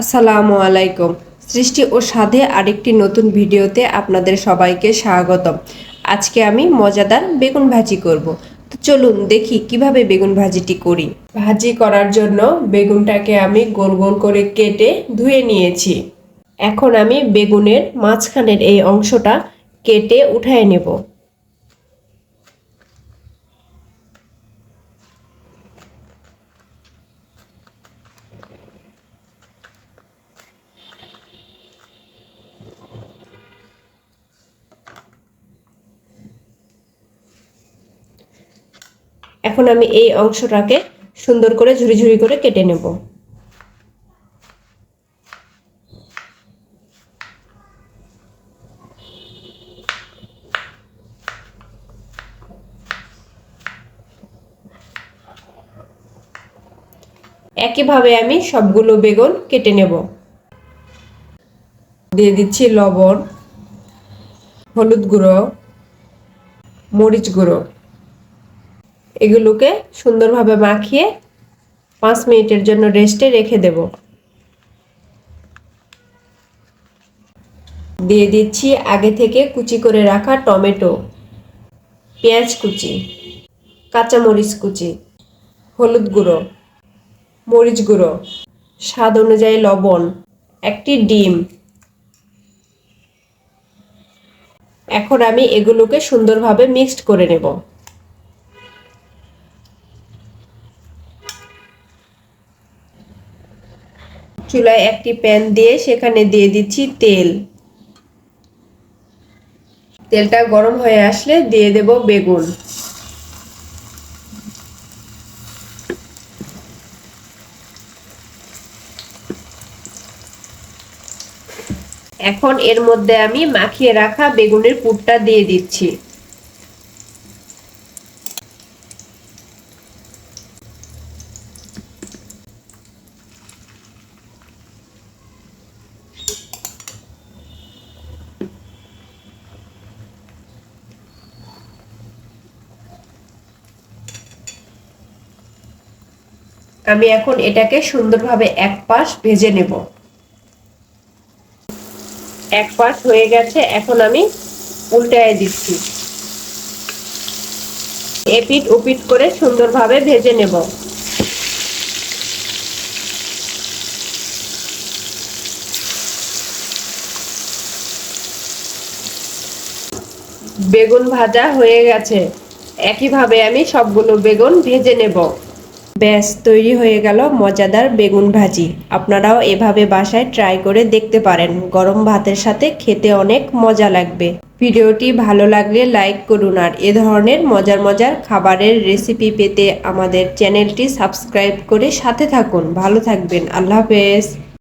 আসসালামু আলাইকুম। সৃষ্টি ও স্বাদে আরেকটি নতুন ভিডিওতে আপনাদের সবাইকে স্বাগতম। আজকে আমি মজাদার বেগুন ভাজি করব। তো চলুন দেখি কীভাবে বেগুন ভাজিটি করি। ভাজি করার জন্য বেগুনটাকে আমি গোল গোল করে কেটে ধুয়ে নিয়েছি। এখন আমি বেগুনের মাঝখানের এই অংশটা কেটে উঠায় নেব। এখন আমি এই অংশটাকে সুন্দর করে ঝুড়ি ঝুড়ি করে কেটে নেব। একইভাবে আমি সবগুলো বেগুন কেটে নেব। দিয়ে দিচ্ছি লবণ, হলুদ গুঁড়ো, মরিচ গুঁড়ো। এগুলোকে সুন্দরভাবে মাখিয়ে পাঁচ মিনিটের জন্য রেস্টে রেখে দেব। দিয়ে দিচ্ছি আগে থেকে কুচি করে রাখা টমেটো, পেঁয়াজ কুচি, কাঁচামরিচ কুচি, হলুদ গুঁড়ো, মরিচ গুঁড়ো, স্বাদ অনুযায়ী লবণ, একটি ডিম। এখন আমি এগুলোকে সুন্দরভাবে মিক্সড করে নেব। চুলায় একটি প্যান দিয়ে সেখানে দিয়ে দিচ্ছি তেল। তেলটা গরম হয়ে আসলে দিয়ে দেব বেগুন। এখন এর মধ্যে আমি মাখিয়ে রাখা বেগুনের পুরটা দিয়ে দিচ্ছি। আমি এখন এটাকে সুন্দরভাবে এক পাশ ভেজে নেব। এক পাশ হয়ে গেছে, এখন আমি উল্টায় দিচ্ছি। এপিট উপিট করে সুন্দরভাবে ভেজে নেব। বেগুন ভাজা হয়ে গেছে। একইভাবে আমি সবগুলো বেগুন ভেজে নেব। ব্যাস, তৈরি হয়ে গেল মজাদার বেগুন ভাজি। আপনারাও এভাবে বাসায় ট্রাই করে দেখতে পারেন। গরম ভাতের সাথে খেতে অনেক মজা লাগবে। ভিডিওটি ভালো লাগলে লাইক করুন আর এ ধরনের মজার মজার খাবারের রেসিপি পেতে আমাদের চ্যানেলটি সাবস্ক্রাইব করে সাথে থাকুন। ভালো থাকবেন। আল্লাহ হাফেজ।